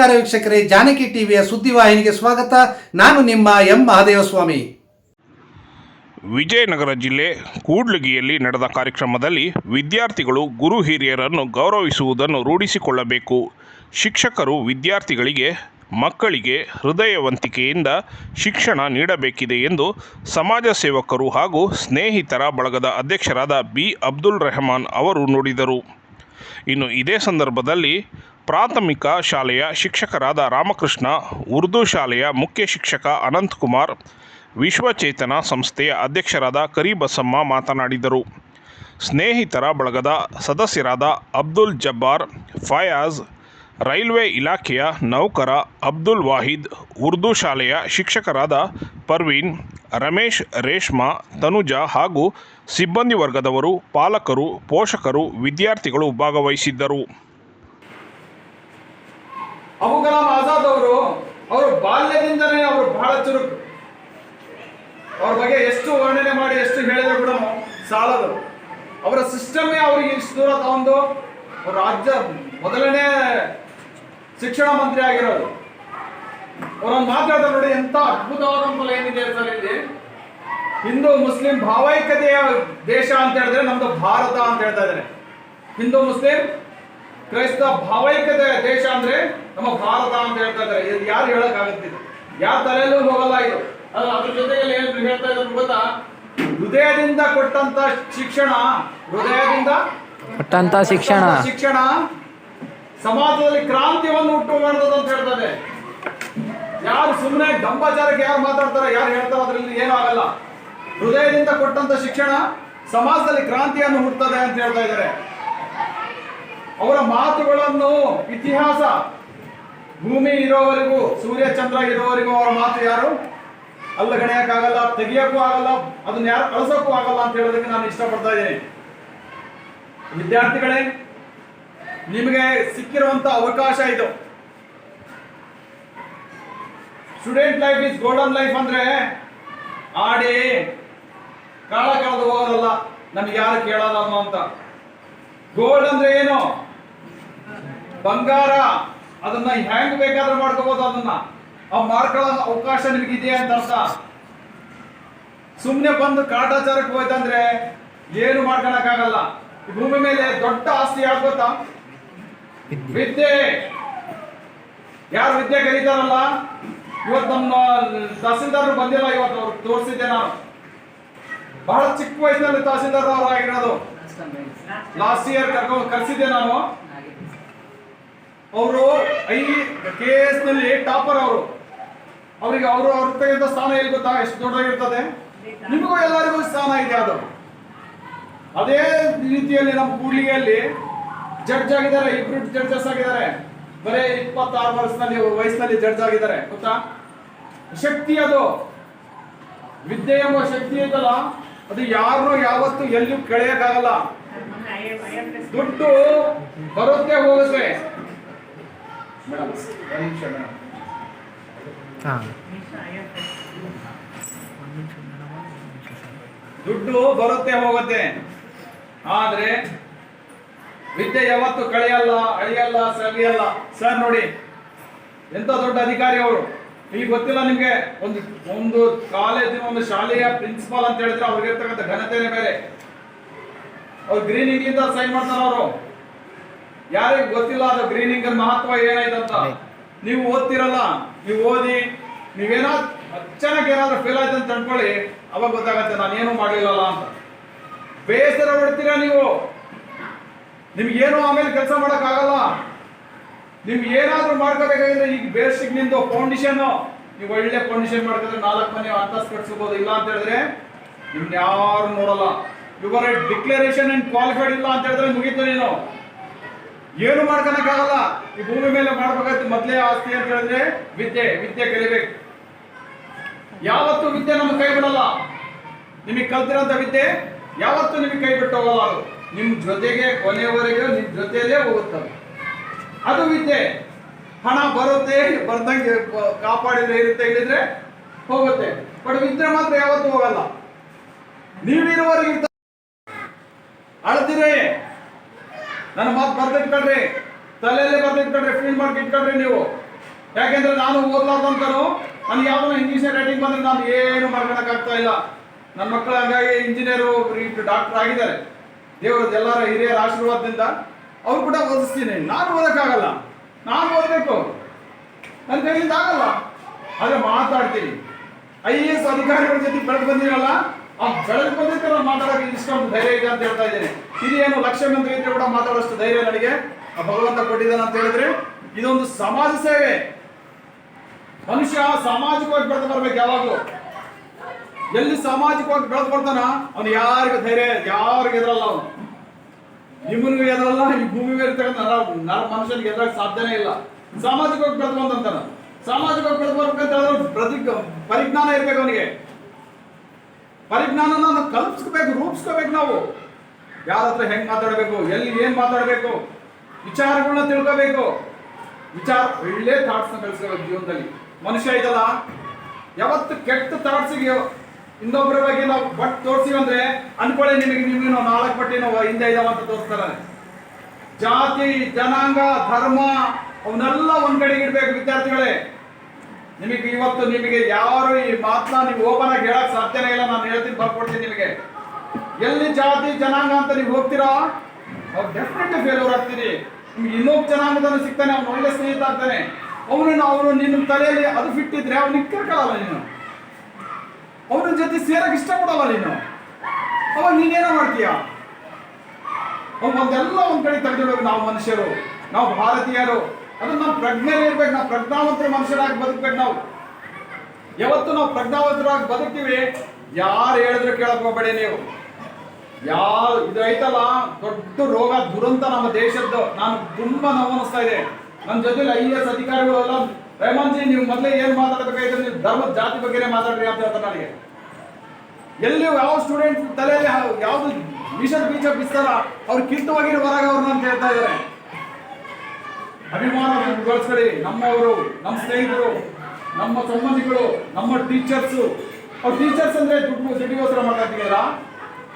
ನಮಸ್ಕಾರ ವೀಕ್ಷಕರೇ, ಜಾನಕಿ ಟಿವಿಯ ಸುದ್ದಿವಾಹಿನಿಗೆ ಸ್ವಾಗತ. ನಾನು ನಿಮ್ಮ ಎಂ ಮಹಾದೇವಸ್ವಾಮಿ. ವಿಜಯನಗರ ಜಿಲ್ಲೆ ಕೂಡ್ಲಿಗಿಯಲ್ಲಿ ನಡೆದ ಕಾರ್ಯಕ್ರಮದಲ್ಲಿ ವಿದ್ಯಾರ್ಥಿಗಳು ಗುರು ಹಿರಿಯರನ್ನು ಗೌರವಿಸುವುದನ್ನು ರೂಢಿಸಿಕೊಳ್ಳಬೇಕು. ಶಿಕ್ಷಕರು ವಿದ್ಯಾರ್ಥಿಗಳಿಗೆ, ಮಕ್ಕಳಿಗೆ ಹೃದಯವಂತಿಕೆಯಿಂದ ಶಿಕ್ಷಣ ನೀಡಬೇಕಿದೆ ಎಂದು ಸಮಾಜ ಸೇವಕರು ಹಾಗೂ ಸ್ನೇಹಿತರ ಬಳಗದ ಅಧ್ಯಕ್ಷರಾದ ಬಿ ಅಬ್ದುಲ್ ರೆಹಮಾನ್ ಅವರು ನುಡಿದರು. ಇನ್ನು ಇದೇ ಸಂದರ್ಭದಲ್ಲಿ ಪ್ರಾಥಮಿಕ ಶಾಲೆಯ ಶಿಕ್ಷಕರಾದ ರಾಮಕೃಷ್ಣ, ಉರ್ದು ಶಾಲೆಯ ಮುಖ್ಯ ಶಿಕ್ಷಕ ಅನಂತಕುಮಾರ್ ವಿಶ್ವಚೇತನ ಸಂಸ್ಥೆಯ ಅಧ್ಯಕ್ಷರಾದ ಕರಿಬಸಮ್ಮ ಮಾತನಾಡಿದರು. ಸ್ನೇಹಿತರ ಬಳಗದ ಸದಸ್ಯರಾದ ಅಬ್ದುಲ್ ಜಬ್ಬಾರ್, ಫಯಾಜ್, ರೈಲ್ವೆ ಇಲಾಖೆಯ ನೌಕರ ಅಬ್ದುಲ್ ವಾಹಿದ್, ಉರ್ದು ಶಾಲೆಯ ಶಿಕ್ಷಕರಾದ ಪರ್ವೀನ್, ರಮೇಶ್ ರೇಷ್ಮಾ, ತನುಜಾ ಹಾಗೂ ಸಿಬ್ಬಂದಿ ವರ್ಗದವರು, ಪಾಲಕರು, ಪೋಷಕರು, ವಿದ್ಯಾರ್ಥಿಗಳು ಭಾಗವಹಿಸಿದ್ದರು. ಅಬು ಕಲಾಂ ಆಜಾದ್ ಅವರು ಅವರು ಬಾಲ್ಯದಿಂದನೇ ಅವರು ಬಹಳ ಚುರುಕು. ಅವ್ರ ಬಗ್ಗೆ ಎಷ್ಟು ವರ್ಣನೆ ಮಾಡಿ, ಎಷ್ಟು ಹೇಳಿದ್ರು ಕೂಡ ಸಾಲದು. ಅವರ ಸಿಸ್ಟಮೇ ಅವರಿಗೆ ಇಷ್ಟು ದೂರ ತಗೊಂಡು ರಾಜ್ಯ ಮೊದಲನೇ ಶಿಕ್ಷಣ ಮಂತ್ರಿ ಆಗಿರೋದು. ಅವರೊಂದು ಮಾತಾಡ್ತಾರೆ ನೋಡಿ ಎಂತ ಫಲ ಏನಿದೆ ಸರ್ ಇಲ್ಲಿ. ಹಿಂದೂ ಮುಸ್ಲಿಂ ಭಾವೈಕ್ಯತೆಯ ದೇಶ ಅಂತ ಹೇಳಿದ್ರೆ ನಮ್ದು ಭಾರತ ಅಂತ ಹೇಳ್ತಾ ಇದ್ದಾರೆ. ಹಿಂದೂ ಮುಸ್ಲಿಂ ಕ್ರೈಸ್ತ ಭಾವೈಕ್ಯತೆ ದೇಶ ಅಂದ್ರೆ ನಮ್ಮ ಭಾರತ ಅಂತ ಹೇಳ್ತಾ ಇದ್ದಾರೆ. ಇದು ಯಾರು ಹೇಳಕ್ ಆಗುತ್ತಿದೆ ಯಾರ ತಲೆಯಲ್ಲೂ ಹೋಗಲ್ಲ ಇದು? ಅದು ಅದ್ರ ಜೊತೆಗೆ ಏನ್ ಹೇಳ್ತಾ ಇದ್ರು ಗೊತ್ತಾ? ಹೃದಯದಿಂದ ಕೊಟ್ಟಂತ ಶಿಕ್ಷಣ ಹೃದಯದಿಂದ ಕೊಟ್ಟಂತ ಶಿಕ್ಷಣ. ಶಿಕ್ಷಣ ಸಮಾಜದಲ್ಲಿ ಕ್ರಾಂತಿಯನ್ನು ಹುಟ್ಟು ಮಾಡ್ತದೆ ಅಂತ ಹೇಳ್ತದೆ ಯಾರು ಸುಮ್ಮನೆ ಡಂಬಾಚಾರಕ್ಕೆ ಯಾರು ಮಾತಾಡ್ತಾರ ಯಾರು ಹೇಳ್ತಾರ ಅದ್ರಲ್ಲಿ ಏನೂ ಆಗಲ್ಲ. ಹೃದಯದಿಂದ ಕೊಟ್ಟಂತ ಶಿಕ್ಷಣ ಸಮಾಜದಲ್ಲಿ ಕ್ರಾಂತಿಯನ್ನು ಹುಟ್ಟುತ್ತದೆ ಅಂತ ಹೇಳ್ತಾ ಇದ್ದಾರೆ. ಅವರ ಮಾತುಗಳನ್ನು ಇತಿಹಾಸ, ಭೂಮಿ ಇರೋವರೆಗೂ, ಸೂರ್ಯ ಚಂದ್ರ ಇರೋವರೆಗೂ ಅವರ ಮಾತು ಯಾರು? ಅಲ್ಲಗಣೆಯಕ್ಕಾಗಲ್ಲ ತೆಗಿಯಕ್ಕೂ ಆಗಲ್ಲ, ಅದನ್ನ ಯಾರು ಕಳಿಸೋಕ್ಕೂ ಆಗಲ್ಲ ಅಂತ ಹೇಳೋದಕ್ಕೆ ನಾನು ಇಷ್ಟಪಡ್ತಾ ಇದ್ದೀನಿ. ವಿದ್ಯಾರ್ಥಿಗಳೇ, ನಿಮಗೆ ಸಿಕ್ಕಿರುವಂತ ಅವಕಾಶ ಇದು. Student life is golden life ಅಂದ್ರೆ ಆಡಿ ಕಾಲ ಕಳೆದು ಹೋಗೋದಲ್ಲ, ನಮ್ಗೆ ಯಾರು ಕೇಳಲ್ಲ ಅಂತ ಗೋಲ್ಡ್ ಅಂದ್ರೆ ಏನು? ಬಂಗಾರ ಅದನ್ನ ಹೆಂಗ್ ಬೇಕಾದ್ರೂ ಮಾಡ್ಕೋಬಹುದು ಅದನ್ನ. ಆ ಮಾಡ್ಕೊಳ್ಳೋ ಅವಕಾಶ ನಿಮ್ಗೆ ಇದೆ ಅಂತ ಅರ್ಥ. ಸುಮ್ನೆ ಬಂದು ಕಾಟಾಚಾರಕ್ಕೆ ಹೋಯ್ತಂದ್ರೆ ಏನು ಮಾಡ್ಕೊಳಕ್ಕಾಗಲ್ಲ. ಈ ಭೂಮಿ ಮೇಲೆ ದೊಡ್ಡ ಆಸ್ತಿ ಯಾರು ಗೊತ್ತಾ? ವಿದ್ಯೆ. ಯಾರು ವಿದ್ಯೆ ಕಲಿತಾರಲ್ಲ? ಇವತ್ತು ನಮ್ಮ ತಹಸೀಲ್ದಾರ್ ಬಂದಿಲ್ಲ ಇವತ್ತು ಅವ್ರು ತೋರಿಸಿದ್ದೆ ನಾನು. ಬಹಳ ಚಿಕ್ಕ ವಯಸ್ಸಿನಲ್ಲಿ ತಹಸೀಲ್ದಾರ್ ಅವರು ಆಗಿರೋದು ಲಾಸ್ಟ್ ಇಯರ್ ಕರ್ಕೊಂಡು ಕರ್ಸಿದ್ದೆ ನಾನು. ಅವರು ಐ ಕೆ ಎಸ್ನಲ್ಲಿ ಟಾಪರ್ ಅವರು. ಅವರಿಗೆ ಅವರು ಅವ್ರ ತೆಗೆದ ಸ್ಥಾನ ಎಲ್ಲಿ ಗೊತ್ತಾ? ಎಷ್ಟು ದೊಡ್ಡದಾಗಿರ್ತದೆ? ನಿಮಗೂ ಎಲ್ಲರಿಗೂ ಸ್ಥಾನ ಇದೆ ಅದು. ಅದೇ ರೀತಿಯಲ್ಲಿ ನಮ್ಮ ಕೂಡ್ಲಿಗೆಯಲ್ಲಿ ಜಡ್ಜ್ ಆಗಿದ್ದಾರೆ, ಇಬ್ರು ಜಡ್ಜಸ್ ಆಗಿದ್ದಾರೆ. ಬರೇ ಇಪ್ಪತ್ತಾರು ವರ್ಷದಲ್ಲಿ ವಯಸ್ಸಿನಲ್ಲಿ ಜಡ್ಜ್ ಆಗಿದ್ದಾರೆ, ಗೊತ್ತಾ? ಶಕ್ತಿ ಅದು. ವಿದ್ಯೆ ಎಂಬ ಶಕ್ತಿ ಐತಲ್ಲ, ಅದು ಯಾರನ್ನೂ ಯಾವತ್ತೂ ಎಲ್ಲಿಯೂ ಕಳೆಯಕ್ಕಾಗಲ್ಲ ದುಡ್ಡು ಬರುತ್ತೆ ಹೋಗುತ್ತೆ. ಮೇಡಮ್ ಒಂದ್ ನಿಮಿಷ ಮೇಡಮ್. ಹಾಂ. ದುಡ್ಡು ಬರುತ್ತೆ ಹೋಗುತ್ತೆ. ಆದ್ರೆ ವಿದ್ಯೆ ಯಾವತ್ತು ಕಳೆಯಲ್ಲ ಅಳಿಯಲ್ಲ ಸವಿಯಲ್ಲ. ಸರ್ ನೋಡಿ ಎಂತ ದೊಡ್ಡ ಅಧಿಕಾರಿ ಅವರು. ಈಗ ಗೊತ್ತಿಲ್ಲ ನಿಮ್ಗೆ ಒಂದು ಒಂದು ಕಾಲೇಜಿನ ಒಂದು ಶಾಲೆಯ ಪ್ರಿನ್ಸಿಪಾಲ್ ಅಂತ ಹೇಳಿದ್ರೆ ಅವ್ರಿಗೆ ಇರ್ತಕ್ಕಂಥ ಘನತೆನೇ ಬೇರೆ. ಅವ್ರು ಗ್ರೀನ್ ಇಂಡಿಯಿಂದ ಸೈನ್ ಮಾಡ್ತಾರ ಅವರು. ಯಾರಿಗೂ ಗೊತ್ತಿಲ್ಲ ಅದು ಗ್ರೀನಿಂಗ್ ಮಹತ್ವ ಏನಾಯ್ತಂತ? ನೀವು ಓದ್ತಿರಲ್ಲ ನೀವು ಓದಿ ನೀವೇನೋ ಅಚ್ಚನಕ್ಕೆ ಏನಾದ್ರೂ ಫೇಲ್ ಆಯ್ತು ಅಂತ ಅನ್ಕೊಳ್ಳಿ ಅವಾಗ ಗೊತ್ತಾಗತ್ತೆ ನಾನು ಏನು ಮಾಡಲಿಲ್ಲಲ್ಲ ಅಂತ. ಬೇಸರ ಪಡ್ತೀರಾ ನೀವು? ನಿಮ್ಗೇನು ಆಮೇಲೆ ಕೆಲಸ ಮಾಡೋಕ್ಕಾಗಲ್ಲ. ಆಗಲ್ಲ ನೀವು ಏನಾದ್ರೂ ಮಾಡ್ಕೋಬೇಕಾಗಿದ್ರೆ ಈಗ ಬೇಸಿಕ್ ನಿಂದು ಫೌಂಡೇಶನ್ ನೀವು ಒಳ್ಳೆ ಫೌಂಡೇಶನ್ ಮಾಡ್ಕೊಂಡ್ರೆ ನಾಲ್ಕು ಮನೆ ಅಂತಸ್ ಕಟ್ಸ್ಕೋಬಹುದು ಇಲ್ಲ ಅಂತ ಹೇಳಿದ್ರೆ ನಿಮ್ನ ಯಾರು ನೋಡಲ್ಲ. ಯುವರ್ ಡಿಕ್ಲರೇಷನ್ ಅಂಡ್ ಕ್ವಾಲಿಫೈಡ್ ಇಲ್ಲ ಅಂತ ಹೇಳಿದ್ರೆ ಮುಗೀತು ನೀನು. ಏನು ಮಾಡ್ಕೊಳಕ್ಕಾಗಲ್ಲ? ಈ ಭೂಮಿ ಮೇಲೆ ಮಾಡ್ಬೇಕಾಯ್ತು ಮೊದಲೇ ಆಸ್ತಿ ಅಂತ ಹೇಳಿದ್ರೆ ವಿದ್ಯೆ ವಿದ್ಯೆ ಕಲಿಬೇಕು. ಯಾವತ್ತು ವಿದ್ಯೆ ನಮ್ಗೆ ಕೈ ಬಿಡಲ್ಲ. ನಿಮಗೆ ಕಲ್ತಿರೋಂಥ ವಿದ್ಯೆ ಯಾವತ್ತು ನಿಮಗೆ ಕೈ ಬಿಟ್ಟು ಹೋಗಲ್ಲ ನಿಮ್ಮ ಜೊತೆಗೆ ಕೊನೆಯವರೆಗೂ ನಿಮ್ಮ ಜೊತೆಯಲ್ಲೇ ಹೋಗುತ್ತವೆ. ಅದು ವಿದ್ಯೆ. ಹಣ ಬರುತ್ತೆ, ಬರ್ದಂಗೆ ಕಾಪಾಡಿದ್ರೆ, ಇರುತ್ತೆ ಇಲ್ಲಿದ್ರೆ ಹೋಗುತ್ತೆ. ಬಟ್ ವಿದ್ಯೆ ಮಾತ್ರ ಯಾವತ್ತೂ ಹೋಗಲ್ಲ. ನೀವಿರುವವರೆಗೆ ಅಳ್ತೀರಿ ನನ್ನ ಮಾತು ಬರ್ದಿಟ್ಕೊಳ್ರಿ ತಲೆಯಲ್ಲೇ ಬರ್ದಿಟ್ಕೊಳ್ರಿ ಫೀಲ್ ಮಾಡಿ ಇಟ್ಕೊಳ್ರಿ ನೀವು. ಯಾಕೆಂದ್ರೆ ನಾನು ಓದ್ಲಾರ್ದಂತನು ನನಗೆ ಯಾವ್ದೋ ಇಂಗ್ಲೀಷ್ ರೈಟಿಂಗ್ ಬಂದ್ರೆ ನಾನು ಏನು ಮಾಡ್ಕೊಳಕ್ಕಾಗ್ತಾ ಇಲ್ಲ. ನನ್ನ ಮಕ್ಕಳು ಹಾಗಾಗಿ ಇಂಜಿನಿಯರು ಡಾಕ್ಟರ್ ಆಗಿದ್ದಾರೆ. ದೇವರ ಎಲ್ಲರ ಹಿರಿಯರ ಆಶೀರ್ವಾದದಿಂದ ಅವ್ರು ಕೂಡ ಓದಿಸ್ತೀನಿ. ನಾನು ಓದಕ್ಕಾಗಲ್ಲ. ನಾನು ಓದಬೇಕು. ನನ್ನ ಕೈಯಿಂದ ಆಗಲ್ಲ. ಆದ್ರೆ ಮಾತಾಡ್ತೀನಿ. ಐ ಎ ಎಸ್ ಅಧಿಕಾರಿಗಳ ಜೊತೆ ಬೆಳೆದು ಬಂದಿರಲ್ಲ? ಆ ಬಂದಿದ್ದ ನಾನು ಮಾತಾಡೋಕೆ ಇಷ್ಟೊಂದು ಧೈರ್ಯ ಇದೆ ಅಂತ ಹೇಳ್ತಾ ಇದ್ದೀನಿ. ಹಿರಿಯನು ಲಕ್ಷ ಇದ್ರೆ ಕೂಡ ಮಾತಾಡೋಷ್ಟು ಧೈರ್ಯ ನನಗೆ. ಆ ಭಗವಂತ ಕೊಟ್ಟಿದ್ದಾನೆ ಅಂತ ಹೇಳಿದ್ರೆ, ಇದೊಂದು ಸಮಾಜ ಸೇವೆ. ಮನುಷ್ಯ ಸಾಮಾಜಿಕವಾಗಿ ಬೆಳೆದು ಬರ್ಬೇಕು ಯಾವಾಗಲೂ. ಎಲ್ಲಿ ಸಾಮಾಜಿಕವಾಗಿ ಬೆಳೆದು ಬರ್ತಾನ ಅವನು ಯಾರಿಗೂ ಧೈರ್ಯ ಯಾರಿಗೂ ಎದುರಲ್ಲ ಅವನು. ನಿಮ್ಮನಿಗೂ ಎದುರಲ್ಲ, ಈ ಭೂಮಿ ಮೇಲೆ ನರ ನರ ಮನುಷ್ಯನಿಗೆ ಎದುರಾಗ ಸಾಧ್ಯನೇ ಇಲ್ಲ. ಸಾಮಾಜಿಕವಾಗಿ ಬೆಳೆದು ಬಂದಂತಾನ. ಸಾಮಾಜಿಕವಾಗಿ ಬೆಳೆದು ಬರ್ಬೇಕಂತ ಹೇಳಿದ್ರೆ ಪ್ರತಿ ಪರಿಜ್ಞಾನ ಇರ್ಬೇಕು ಅವನಿಗೆ. ಪರಿಜ್ಞಾನನ ನಾವು ಕಲ್ಪಿಸ್ಕೋಬೇಕು, ರೂಪಿಸ್ಕೋಬೇಕು ನಾವು. ಯಾರ ಹತ್ರ ಹೆಂಗ್ ಮಾತಾಡಬೇಕು, ಎಲ್ಲಿ ಏನು ಮಾತಾಡಬೇಕು ವಿಚಾರಗಳನ್ನ ತಿಳ್ಕೋಬೇಕು. ವಿಚಾರ, ಒಳ್ಳೆ ಥಾಟ್ಸ್ನ ಬೆಳೆಸ್ಕೋಬೇಕು ಜೀವನದಲ್ಲಿ. ಮನುಷ್ಯ ಇದಲ್ಲ, ಯಾವತ್ತು ಕೆಟ್ಟ ಥಾಟ್ಸಿಗೆ ಇನ್ನೊಬ್ಬರ ಬಗ್ಗೆ ನಾವು ಬಟ್ ತೋರಿಸಿ ಅಂದ್ರೆ, ಅನ್ಕೊಳ್ಳಿ ನಿಮಗೆ ನೀವು ನಾಲ್ಕು ಪಟ್ಟಿ ನಾವು ಹಿಂದೆ ಇದಾವ ಅಂತ ತೋರಿಸ್ತಾರೆ. ಜಾತಿ, ಜನಾಂಗ, ಧರ್ಮ, ಅವನ್ನೆಲ್ಲ ಒಂದ್ ಕಡೆಗೆ ಇಡ್ಬೇಕು ವಿದ್ಯಾರ್ಥಿಗಳೇ. ನಿಮಗೆ ಇವತ್ತು ನಿಮಗೆ ಯಾರು ಈ ಮಾತನ್ನ ನೀವು ಓಪನ್ ಆಗಿ ಹೇಳಕ್ ಸಾಧ್ಯನೇ ಇಲ್ಲ, ನಾನು ಹೇಳ್ತೀನಿ, ಬರ್ಕೊಡ್ತೀನಿ ನಿಮಗೆ. ಎಲ್ಲಿ ಜಾತಿ, ಜನಾಂಗ ಅಂತ ನೀವು ಹೋಗ್ತೀರಾ? ಅವ್ರು ಡೆಫಿನೆಟ್ ಫೇಲ್ಯೂರ್ ಆಗ್ತೀರಿ ನಿಮ್ಗೆ ಇನ್ನೊಬ್ಬ ಜನಾಂಗದವನು ಸಿಗ್ತಾನೆ, ಅವ್ನು ಒಳ್ಳೆ ಸ್ನೇಹಿತ ಆಗ್ತಾನೆ ಅವನನ್ನು ಅವನು ನಿನ್ನ ತಲೆಯಲ್ಲಿ ಅದು ಫಿಟ್ ಇದ್ರೆ ಅವ್ನು ನಿಕ್ಕರ್ಕೊಳ್ಳಲ್ಲ ನೀನು. ಅವನ ಜೊತೆ ಸೇರಕ್ಕೆ ಇಷ್ಟಪಡಲ್ಲ ನೀನು. ಅವಾಗ ನೀನೇನೋ ಮಾಡ್ತೀಯ? ಒಂದೆಲ್ಲ ಒಂದ್ ಕಡೆ ತೆಗೆದಿಡೋದು ನಾವು ಮನುಷ್ಯರು. ನಾವು ಭಾರತೀಯರು. ಅದು ನಾವು ಪ್ರಜ್ಞೆಯಲ್ಲಿ ಇರ್ಬೇಕು, ನಾವು ಪ್ರಜ್ಞಾವಂತರ ಮನುಷ್ಯರಾಗಿ ಬದುಕ್ಬೇಕು ನಾವು. ಯಾವತ್ತು ನಾವು ಪ್ರಜ್ಞಾವಂತರಾಗಿ ಬದುಕ್ತೀವಿ, ಯಾರು ಹೇಳಿದ್ರು ಕೇಳಕ್ ಹೋಗ್ಬೇಡಿ ನೀವು. ಯಾವ ಇದು ಐತಲ್ಲ, ದೊಡ್ಡ ರೋಗ, ದುರಂತ ನಮ್ಮ ದೇಶದ್ದು. ನಾನು ತುಂಬಾ ನೋವು ಅನಿಸ್ತಾ ಇದೆ. ನನ್ನ ಜೊತೆಲಿ ಐ ಎಸ್ ಅಧಿಕಾರಿಗಳು ಎಲ್ಲ ರೇಮನ್ ಜಿ, ನೀವು ಮೊದಲೇ ಏನು ಮಾತಾಡಬೇಕಾಯ್ತು ನೀವು ಧರ್ಮದ ಜಾತಿ ಬಗ್ಗೆ ಮಾತಾಡ್ರಿ ಅಂತ ಹೇಳ್ತಾರೆ ನನಗೆ. ಎಲ್ಲಿ ಯಾವ ಸ್ಟೂಡೆಂಟ್ ತಲೆಯಲ್ಲಿ ಯಾವ- ಯಾವ್ದು ವಿಷದ ಬೀಜ ಬಿಸ್ತಾರ, ಅವ್ರು ಹೋಗಿರೋ ಹೊರಗೆ ಅವ್ರನ್ನ ಅಂತ ಹೇಳ್ತಾ ಇದ್ದಾರೆ ಅಭಿಮಾನ ಗಳಿಸ್ಕೊಳ್ಳಿ ನಮ್ಮವರು ನಮ್ಮ ಸ್ನೇಹಿತರು, ನಮ್ಮ ಸಂಬಂಧಿಗಳು ನಮ್ಮ ಟೀಚರ್ಸು ಅವ್ರು ಟೀಚರ್ಸ್ ಅಂದ್ರೆ ದುಡ್ಡು ಸಿಟಿಗೋಸ್ಕರ ಮಾತಾಡ್ತಿದ್ದೀರ?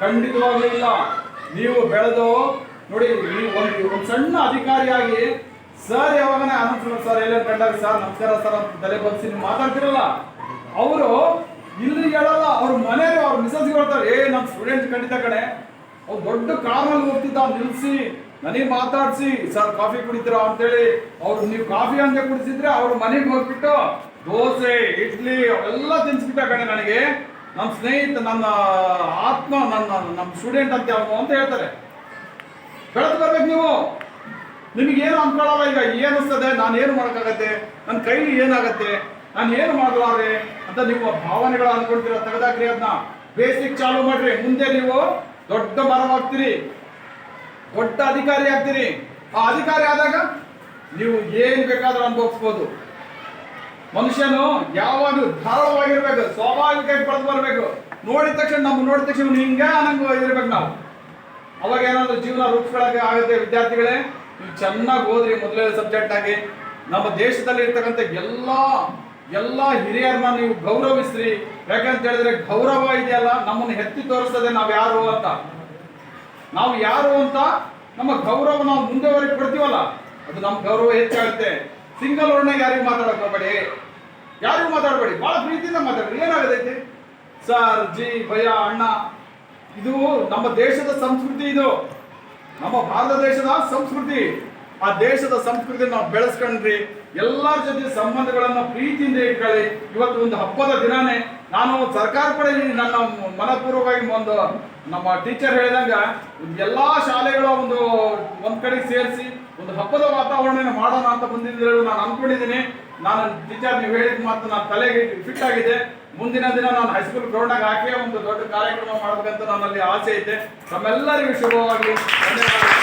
ಖಂಡಿತವಾಗ್ಲೂ ಇಲ್ಲ. ನೀವು ಬೆಳೆದು ನೋಡಿ, ನೀವು ಒಂದು ಒಂದು ಸಣ್ಣ ಅಧಿಕಾರಿಯಾಗಿ ಸರ್ ಯಾವಾಗನೇ ಆನಂದ್ ಸರ್ ಎಲ್ಲ ಕಂಡಾಗ ಸರ್ ನಮಸ್ಕಾರ ಸರ್ ಅಂತ ತಲೆ ಬಗ್ಸಿ ನೀವು ಮಾತಾಡ್ತಿರಲ್ಲ. ಅವರು ಇಲ್ಲಿ ಹೇಳಲ್ಲ, ಅವ್ರ ಮನೆಯವರು, ಅವ್ರ ಮಿಸಸ್ ಹೇಳ್ತಾರೆ, ಏ ನಮ್ಮ ಸ್ಟೂಡೆಂಟ್ ಖಂಡಿತ ಕಡೆ ಅವ್ರು ದೊಡ್ಡ ಕಾರ್ನಲ್ಲಿ ಹೋಗ್ತಿದ್ದ ನಿಲ್ಸಿ. ನನಗೆ ಮಾತಾಡ್ಸಿ, ಸರ್, ಕಾಫಿ ಕುಡಿತೀರಾ? ಅಂತೇಳಿ ಅವ್ರು, ನೀವು ಕಾಫಿ ಅಂತ ಕುಡಿಸಿದ್ರೆ ಅವ್ರ ಮನೆಗೆ ಹೋಗ್ಬಿಟ್ಟು ದೋಸೆ, ಇಡ್ಲಿ, ಅವೆಲ್ಲ ತಿನ್ಸ್ಬಿಟ್ಟ ಕಣೆ ನನಗೆ. ನಮ್ಮ ಸ್ನೇಹಿತ, ನನ್ನ ಆತ್ಮ, ನನ್ನ ನಮ್ಮ ಸ್ಟೂಡೆಂಟ್ ಅಂತ ಯಾವ ಅಂತ ಹೇಳ್ತಾರೆ. ಬೆಳೆದು ಬರ್ಬೇಕು ನೀವು. ನಿಮಗೇನು ಏನು ಅನ್ಕೊಳ್ಳಲ್ಲ ಈಗ, ಏನಿಸ್ತದೆ? ನಾನು ಏನು ಮಾಡೋಕ್ಕಾಗತ್ತೆ? ನನ್ನ ಕೈಲಿ ಏನಾಗತ್ತೆ? ನಾನು ಏನು ಮಾಡಲಾರೆ ಅಂತ ನೀವು ಭಾವನೆಗಳು ಅನ್ಕೊಳ್ತೀರ? ತೆಗೆದಾಕ್ರಿ ಅದನ್ನ ಬೇಸಿಕ್ ಚಾಲು ಮಾಡ್ರಿ. ಮುಂದೆ ನೀವು ದೊಡ್ಡ ಮರವಾಗ್ತೀರಿ. ದೊಡ್ಡ ಅಧಿಕಾರಿ ಆಗ್ತೀರಿ ಆ ಅಧಿಕಾರಿ ಆದಾಗ ನೀವು ಏನು ಬೇಕಾದ್ರೂ ಅನುಭವಿಸ್ಬೋದು. ಮನುಷ್ಯನು ಯಾವಾಗಲೂ ಧಾರಾಳವಾಗಿರ್ಬೇಕು, ಸ್ವಾಭಾವಿಕವಾಗಿ ಪಡೆದು ಬರಬೇಕು. ನೋಡಿದ ತಕ್ಷಣ ನಮ್ಗೆ ನೋಡಿದ ತಕ್ಷಣ ಹಿಂಗೆ ಅನ್ನಂಗ ಇರ್ಬೇಕು ನಾವು. ಅವಾಗ ಏನಾದ್ರು ಜೀವನ ರೂಪಿಸ್ಕೊಳಕ್ಕೆ ಆಗುತ್ತೆ ವಿದ್ಯಾರ್ಥಿಗಳೇ, ನೀವು ಚೆನ್ನಾಗಿ ಓದ್ರಿ ಮೊದಲನೇ ಸಬ್ಜೆಕ್ಟ್ ಆಗಿ. ನಮ್ಮ ದೇಶದಲ್ಲಿ ಇರ್ತಕ್ಕಂಥ ಎಲ್ಲ ಎಲ್ಲ ಹಿರಿಯರನ್ನ ನೀವು ಗೌರವಿಸ್ರಿ. ಯಾಕಂತ ಹೇಳಿದ್ರೆ ಗೌರವ ಇದೆಯಲ್ಲ, ನಮ್ಮನ್ನು ಎತ್ತಿ ತೋರಿಸ್ತದೆ ನಾವು ಯಾರು ಅಂತ. ನಾವು ಯಾರು ಅಂತ ನಮ್ಮ ಗೌರವ ನಾವು ಮುಂದೆವರೆಗೆ ಕೊಡ್ತೀವಲ್ಲ ಅದು ನಮ್ಮ ಗೌರವ ಹೆಚ್ಚಾಗುತ್ತೆ. ಸಿಂಗಲ್ ವರ್ಡ್ನಾಗ ಯಾರಿಗೂ ಮಾತಾಡಕ್ ಹೋಗ್ಬೇಡಿ. ಯಾರಿಗೂ ಮಾತಾಡಬೇಡಿ. ಭಾಳ ಪ್ರೀತಿಯಿಂದ ಮಾತಾಡಿ ಏನಾಗದೈತಿ? ಸರ್, ಜಿ ಭಯ ಅಣ್ಣ, ಇದು ನಮ್ಮ ದೇಶದ ಸಂಸ್ಕೃತಿ ಇದು. ನಮ್ಮ ಭಾರತ ದೇಶದ ಸಂಸ್ಕೃತಿ. ಆ ದೇಶದ ಸಂಸ್ಕೃತಿ ನಾವು ಬೆಳೆಸ್ಕೊಂಡ್ರಿ. ಎಲ್ಲರ ಜೊತೆ ಸಂಬಂಧಗಳನ್ನು ಪ್ರೀತಿಯಿಂದ ಇಟ್ಕೊಳ್ಳಿ. ಇವತ್ತು ಒಂದು ಹಬ್ಬದ ದಿನಾನೇ. ನಾನು ಸರ್ಕಾರ ಕಡೆ ನನ್ನ ಮನಪೂರ್ವಕವಾಗಿ ಒಂದು ನಮ್ಮ ಟೀಚರ್ ಹೇಳಿದಂಗೆ ಎಲ್ಲ ಶಾಲೆಗಳ ಒಂದು ಒಂದ್ ಕಡೆ ಸೇರಿಸಿ ಒಂದು ಹಬ್ಬದ ವಾತಾವರಣ ಮಾಡೋಣ ಅಂತ ಬಂದಿದ್ದು ನಾನು ಅನ್ಕೊಂಡಿದ್ದೀನಿ. ನಾನು ಟೀಚರ್ ನೀವು ಹೇಳಿದ ಮಾತು ನಾನು ತಲೆಗೆ ಫಿಟ್ ಆಗಿದೆ. ಮುಂದಿನ ದಿನ ನಾನು ಹೈಸ್ಕೂಲ್ ಗ್ರೌಂಡಾಗ ಹಾಕಿ ಒಂದು ದೊಡ್ಡ ಕಾರ್ಯಕ್ರಮ ಮಾಡಬೇಕಂತ ನನ್ನಲ್ಲಿ ಆಸೆ ಐತೆ ತಮ್ಮೆಲ್ಲರಿಗೂ ಶುಭವಾಗಲಿ. ಧನ್ಯವಾದಗಳು.